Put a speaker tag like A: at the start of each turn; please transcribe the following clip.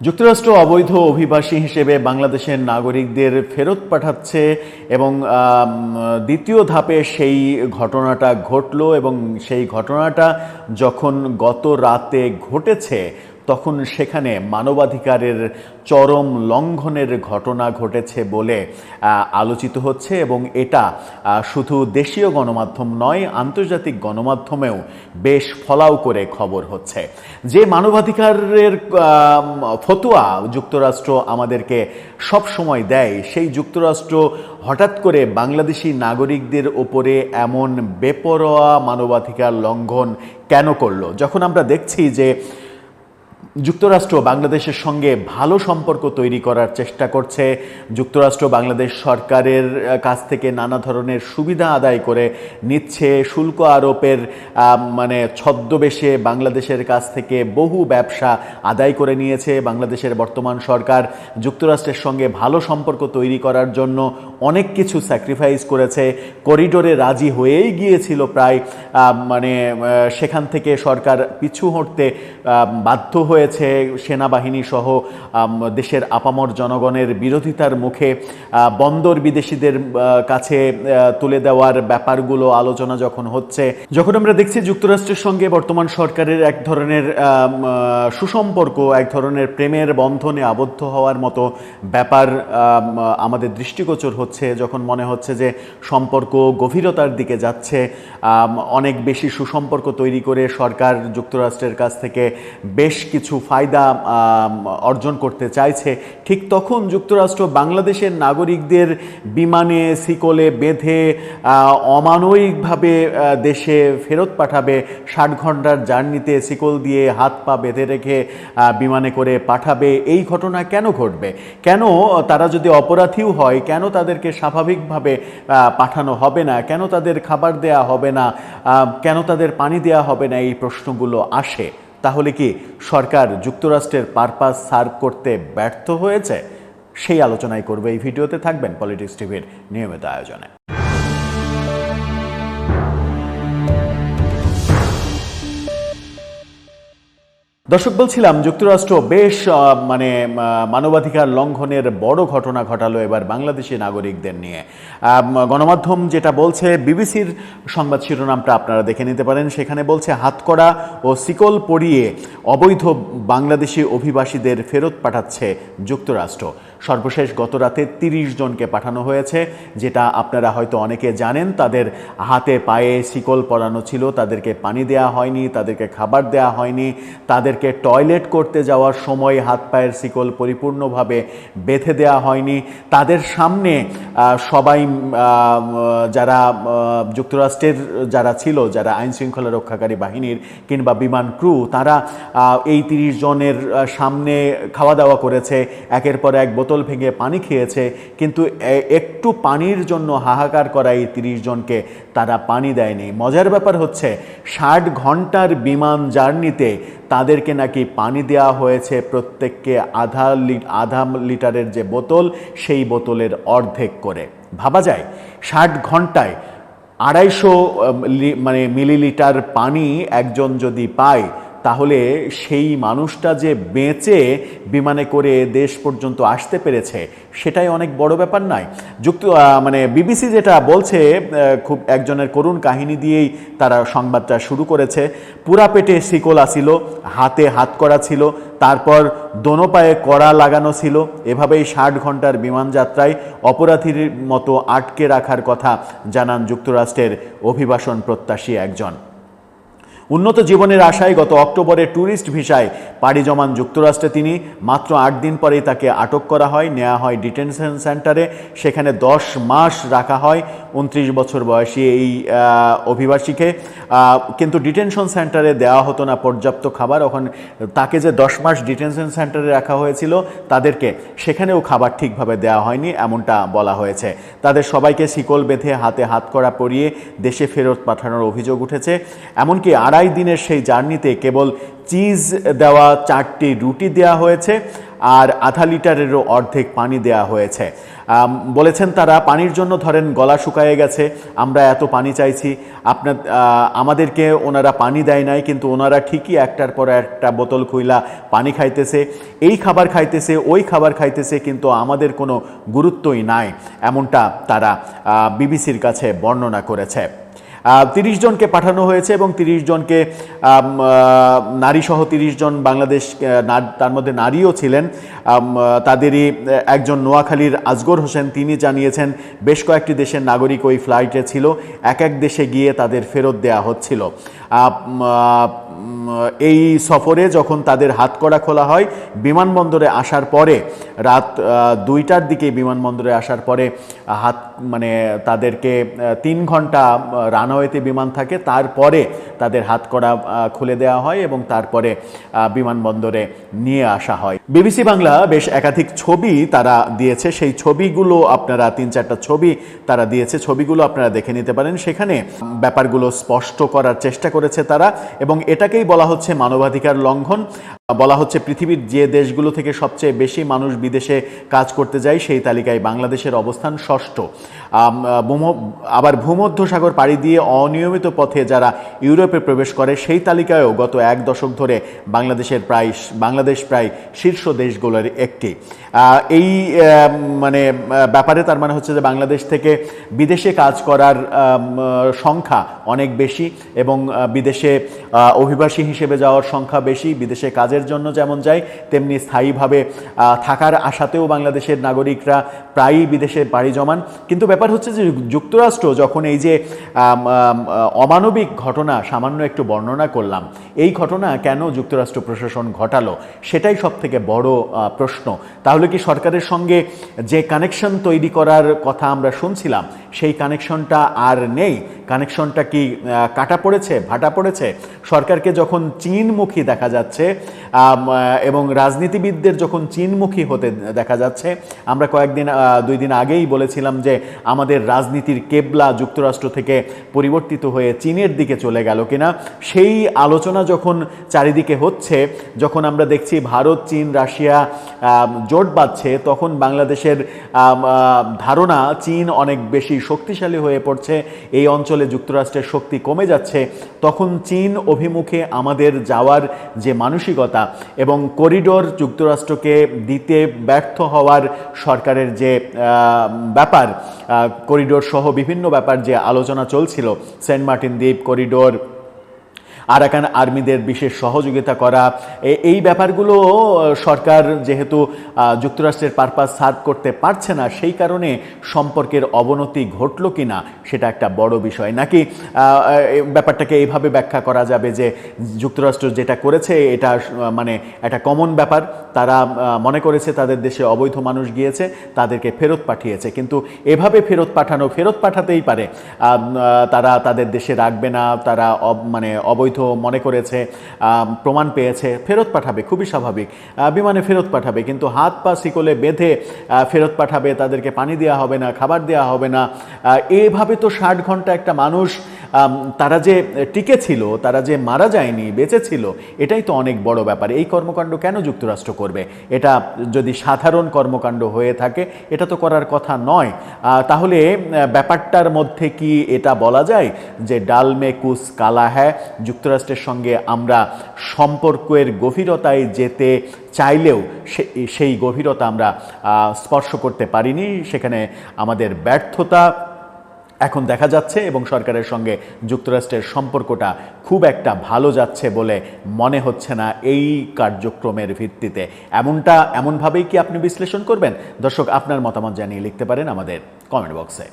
A: যুক্তরাষ্ট্র অবৈধ অভিবাসী হিসেবে বাংলাদেশের নাগরিকদের ফেরত পাঠাচ্ছে এবং দ্বিতীয় ধাপে সেই ঘটনাটা ঘটল এবং সেই ঘটনাটা যখন গত রাতে ঘটেছে তখন সেখানে মানবাধিকারের চরম লঙ্ঘনের ঘটনা ঘটেছে বলে আলোচিত হচ্ছে এবং এটা শুধু দেশীয় গণমাধ্যম নয়, আন্তর্জাতিক গণমাধ্যমেও বেশ ফলাও করে খবর হচ্ছে। যে মানবাধিকারের ফতোয়া যুক্তরাষ্ট্র আমাদেরকে সব সময় দেয়, সেই যুক্তরাষ্ট্র হঠাৎ করে বাংলাদেশি নাগরিকদের ওপরে এমন বেপরোয়া মানবাধিকার লঙ্ঘন কেন করল? যখন আমরা দেখছি যে যুক্তরাষ্ট্র বাংলাদেশের সঙ্গে ভালো সম্পর্ক তৈরি করার চেষ্টা করছে। যুক্তরাষ্ট্র বাংলাদেশ সরকারের কাছ থেকে নানা ধরনের সুবিধা আদায় করে নিচ্ছে। শুল্ক আরোপের মানে ছদ্মবেশে বাংলাদেশের কাছ থেকে বহু ব্যবসা আদায় করে নিয়েছে বাংলাদেশের বর্তমান সরকার। যুক্তরাষ্ট্রের সঙ্গে ভালো সম্পর্ক তৈরি করার জন্য অনেক কিছু স্যাক্রিফাইস করেছে। করিডোরে রাজি হয়েই গিয়েছিল প্রায় মানে সেখান থেকে সরকার পিছু হটতে বাধ্য বাধ্য হয়েছে সেনাবাহিনী সহ দেশের আপামর জনগণের বিরোধিতার মুখে বন্দর বিদেশিদের কাছে তুলে দেওয়ার ব্যাপারগুলো আলোচনা যখন হচ্ছে যখন আমরা দেখছি যুক্তরাষ্ট্রের সঙ্গে বর্তমান সরকারের এক ধরনের সুসম্পর্ক এক ধরনের প্রেমের বন্ধনে আবদ্ধ হওয়ার মতো ব্যাপার আম, আমাদের দৃষ্টিগোচর হচ্ছে যখন মনে হচ্ছে যে সম্পর্ক গভীরতার দিকে যাচ্ছে অনেক বেশি সুসম্পর্ক তৈরি করে সরকার যুক্তরাষ্ট্রের কাছ থেকে বেশ কিছু ফায়দা অর্জন করতে চাইছে। ঠিক তখন যুক্তরাষ্ট্র বাংলাদেশের নাগরিকদের বিমানে, শিকলে বেঁধে অমানবিকভাবে দেশে ফেরত পাঠাবে। ষাট ঘণ্টার জার্নিতে শিকল দিয়ে হাত পা বেঁধে রেখে বিমানে করে পাঠাবে। এই ঘটনা কেন ঘটবে? কেন তারা যদি অপরাধীও হয়, কেন তাদেরকে স্বাভাবিকভাবে পাঠানো হবে না? কেন তাদের খাবার দেয়া হবে না? কেন তাদের পানি দেয়া হবে না? এই প্রশ্নগুলো আসে। তাহলে কি সরকার যুক্তরাষ্ট্রের পারপাস সার্ভ করতে ব্যর্থ হয়েছে? সেই আলোচনায় করবে এই ভিডিওতে, থাকবেন পলিটিক্স টিভির নিয়মিত আয়োজনে। দর্শক, বলছিলাম, যুক্তরাষ্ট্র বেশ মানে মানবাধিকার লঙ্ঘনের বড় ঘটনা ঘটালো এবার বাংলাদেশি নাগরিকদের নিয়ে। গণমাধ্যম যেটা বলছে, বিবিসির সংবাদ শিরোনামটা আপনারা দেখে নিতে পারেন। সেখানে বলছে হাতকড়া ও সিকল পরিয়ে অবৈধ বাংলাদেশি অভিবাসীদের ফেরত পাঠাচ্ছে যুক্তরাষ্ট্র। সর্বশেষ গত রাতে তিরিশ জনকে পাঠানো হয়েছে, যেটা আপনারা হয়তো অনেকে জানেন, তাদের হাতে পায়ে শিকল পরানো ছিল, তাদেরকে পানি দেয়া হয়নি, তাদেরকে খাবার দেয়া হয়নি, তাদেরকে টয়লেট করতে যাওয়ার সময় হাত পায়ের শিকল পরিপূর্ণভাবে বেঁধে দেয়া হয়নি। তাদের সামনে সবাই যারা যুক্তরাষ্ট্রের যারা ছিল, যারা আইন শৃঙ্খলা রক্ষাকারী বাহিনীর কিংবা বিমান ক্রু, তারা এই তিরিশ জনের সামনে খাওয়া দাওয়া করেছে। একের পর এক বোতল ভেঙে পানি খেয়েছে, কিন্তু একটু পানির জন্য হাহাকার করা এই তিরিশ জনকে তারা পানি দেয়নি। মজার ব্যাপার হচ্ছে, ষাট ঘণ্টার বিমান জার্নিতে তাদেরকে নাকি পানি দেওয়া হয়েছে প্রত্যেককে আধা আধা লিটারের যে বোতল, সেই বোতলের অর্ধেক করে। ভাবা যায়, ষাট ঘন্টায় আড়াইশো মানে মিলিলিটার পানি একজন যদি পায় তাহলে সেই মানুষটা যে বেঁচে বিমানে করে দেশ পর্যন্ত আসতে পেরেছে, সেটাই অনেক বড় ব্যাপার নয়। যুক্ত মানে বিবিসি যেটা বলছে খুব একজনের করুণ কাহিনী দিয়েই তারা সংবাদটা শুরু করেছে। পুরা পেটে শিকল আসিল হাতে হাত করা ছিল, তারপর দোনো পায়ে কড়া লাগানো ছিল। এভাবেই ষাট ঘণ্টার বিমান যাত্রায় অপরাধীর মতো আটকে রাখার কথা জানান যুক্তরাষ্ট্রের অভিবাসন প্রত্যাশী একজন। উন্নত জীবনের আশায় গত অক্টোবরে ট্যুরিস্ট ভিসায় পাড়ি জমান যুক্তরাষ্ট্রে তিনি। মাত্র আট দিন পরেই তাকে আটক করা হয় নেওয়া হয় ডিটেনশন সেন্টারে। সেখানে দশ মাস রাখা হয়, উনত্রিশ বছর বয়সী এই অভিবাসীকে। কিন্তু ডিটেনশন সেন্টারে দেওয়া হতো না পর্যাপ্ত খাবার। ওখান, তাকে যে দশ মাস ডিটেনশন সেন্টারে রাখা হয়েছিল, তাদেরকে সেখানেও খাবার ঠিকভাবে দেওয়া হয়নি, এমনটা বলা হয়েছে। তাদের সবাইকে শিকল বেঁধে হাতে হাত করা পরিয়ে দেশে ফেরত পাঠানোর অভিযোগ উঠেছে। এমনকি আড়াই দিনের সেই জার্নিতে কেবল চিজ দেওয়া চারটি রুটি দেওয়া হয়েছে আর আধা লিটারেরও অর্ধেক পানি দেওয়া হয়েছে। বলেছেন তারা, পানির জন্য ধরেন গলা শুকায়ে গেছে, আমরা এত পানি চাইছি। আপনার আমাদেরকে ওনারা পানি দেয় নাই, কিন্তু ওনারা ঠিকই একটার পর একটা বোতল খুইলা পানি খাইতেছে। এই খাবার খাইতেছে, ওই খাবার খাইতেছে, কিন্তু আমাদের কোনো গুরুত্বই নাই। এমনটা তারা বিবিসির কাছে বর্ণনা করেছে। তিরিশ জনকে পাঠানো হয়েছে এবং তিরিশ জনকে নারীসহ তিরিশ জন বাংলাদেশ তার মধ্যে নারীও ছিলেন। তাদেরই একজন নোয়াখালীর আজগর হোসেন, তিনি জানিয়েছেন, বেশ কয়েকটি দেশের নাগরিক ওই ফ্লাইটে ছিল। এক এক দেশে গিয়ে তাদের ফেরত দেয়া হচ্ছিল। এই সফরে যখন তাদের হাতকড়া খোলা হয়, বিমানবন্দরে আসার পরে, রাত দুইটার দিকে বিমানবন্দরে আসার পরে, হাত মানে তাদেরকে তিন ঘণ্টা রানওয়েতে বিমান থাকে, তারপরে তাদের হাতকড়া খুলে দেওয়া হয় এবং তারপরে বিমানবন্দরে নিয়ে আসা হয়। বিবিসি বাংলা বেশ একাধিক ছবি তারা দিয়েছে, সেই ছবিগুলো আপনারা, তিন চারটা ছবি তারা দিয়েছে, ছবিগুলো আপনারা দেখে নিতে পারেন। সেখানে ব্যাপারগুলো স্পষ্ট করার চেষ্টা করেছে তারা এবং এটাকেই বলা হচ্ছে মানবাধিকার লঙ্ঘন। বলা হচ্ছে পৃথিবীর যে দেশগুলো থেকে সবচেয়ে বেশি মানুষ বিদেশে কাজ করতে যায়, সেই তালিকায় বাংলাদেশের অবস্থান ষষ্ঠ। আবার ভূমধ্যসাগর পাড়ি দিয়ে অনিয়মিত পথে যারা ইউরোপে প্রবেশ করে, সেই তালিকায়ও গত এক দশক ধরে বাংলাদেশের প্রায় বাংলাদেশ প্রায় শীর্ষ দেশগুলোর একটি। এই মানে ব্যাপারে তার মানে হচ্ছে যে বাংলাদেশ থেকে বিদেশে কাজ করার সংখ্যা অনেক বেশি এবং বিদেশে অভিবাসী হিসেবে যাওয়ার সংখ্যা বেশি, বিদেশে কাজের জন্য যেমন যায়, তেমনি স্থায়ীভাবে থাকার আশাতেও বাংলাদেশের নাগরিকরা প্রায়ই বিদেশে পাড়ি জমান। কিন্তু ব্যাপার হচ্ছে যে যুক্তরাষ্ট্র যখন এই যে অমানবিক ঘটনা সামান্য একটু বর্ণনা করলাম, এই ঘটনা কেন যুক্তরাষ্ট্র প্রশাসন ঘটালো, সেটাই সব থেকে বড় প্রশ্ন। তাহলে কি সরকারের সঙ্গে যে কানেকশন তৈরি করার কথা আমরা শুনছিলাম, সেই কানেকশনটা আর নেই? কানেকশনটা কি কাটা পড়েছে, ভাটা পড়েছে? সরকারকে যখন চীনমুখী দেখা যাচ্ছে এবং রাজনীতিবিদদের যখন চীনমুখী হতে দেখা যাচ্ছে, আমরা কয়েকদিন দুই দিন আগেই বলেছিলাম যে আমাদের রাজনীতির কেবলা যুক্তরাষ্ট্র থেকে পরিবর্তিত হয়ে চীনের দিকে চলে গেল কিনা, সেই আলোচনা যখন চারিদিকে হচ্ছে, যখন আমরা দেখছি ভারত, চীন, রাশিয়া জোট বাঁধছে, তখন বাংলাদেশের ধারণা চীন অনেক বেশি শক্তিশালী হয়ে পড়ছে, এই অঞ্চলে যুক্তরাষ্ট্রের শক্তি কমে যাচ্ছে, তখন চীন অভিমুখে আমাদের যাওয়ার যে মানসিকতা এবং করিডোর যুক্তরাষ্ট্রকে দিতে ব্যর্থ হওয়ার সরকারের যে ব্যাপার করিডোর সহ বিভিন্ন ব্যাপার যে আলোচনা চলছিল, সেন্ট মার্টিন দ্বীপ করিডোর আরাকান আর্মিদের বিশেষ সহযোগিতা করা। এই ব্যাপারগুলো সরকার যেহেতু যুক্তরাষ্ট্রের পারপাস সার্ভ করতে পারছে না, সেই কারণে সম্পর্কের অবনতি ঘটলো কিনা সেটা একটা বড় বিষয়। নাকি ব্যাপারটাকে এইভাবে ব্যাখ্যা করা যাবে যে যুক্তরাষ্ট্র যেটা করেছে এটা মানে একটা কমন ব্যাপার। তারা মনে করেছে তাদের দেশে অবৈধ মানুষ গিয়েছে, তাদেরকে ফেরত পাঠিয়েছে। কিন্তু এভাবে ফেরত পাঠানো, ফেরত পাঠাতেই পারে। তারা তাদের দেশে রাখবে না, তারা মানে অবৈধ মনে করেছে প্রমাণ পেয়েছে, ফেরত পাঠাবে, খুবই স্বাভাবিক। বিমানে ফেরত পাঠাবে, কিন্তু হাত পা শিকলে বেঁধে ফেরত পাঠাবে, তাদেরকে পানি দেওয়া হবে না, খাবার দেওয়া হবে না। এভাবে তো ষাট ঘণ্টা একটা মানুষ তারা যে টিকে ছিল তারা যে মারা যায়নি বেঁচে ছিল এটাই তো অনেক বড় ব্যাপার। এই কর্মকাণ্ড কেন যুক্তরাষ্ট্র করবে? এটা যদি সাধারণ কর্মকাণ্ড হয়ে থাকে, এটা তো করার কথা নয়। তাহলে ব্যাপারটার মধ্যে কি এটা বলা যায় যে ডাল মে কুস কালা হ্যায়? যুক্তরাষ্ট্রের সঙ্গে আমরা সম্পর্কের গভীরতায় যেতে চাইলেও সেই গভীরতা আমরা স্পর্শ করতে পারিনি। সেখানে আমাদের ব্যর্থতা এখন দেখা যাচ্ছে এবং সরকারের সঙ্গে যুক্তরাষ্ট্রের সম্পর্কটা খুব একটা ভালো যাচ্ছে বলে মনে হচ্ছে না এই কার্যক্রমের ভিত্তিতে। এমনটা, এমনভাবেই কি আপনি বিশ্লেষণ করবেন? দর্শক, আপনার মতামত জানিয়ে লিখতে পারেন আমাদের কমেন্ট বক্সে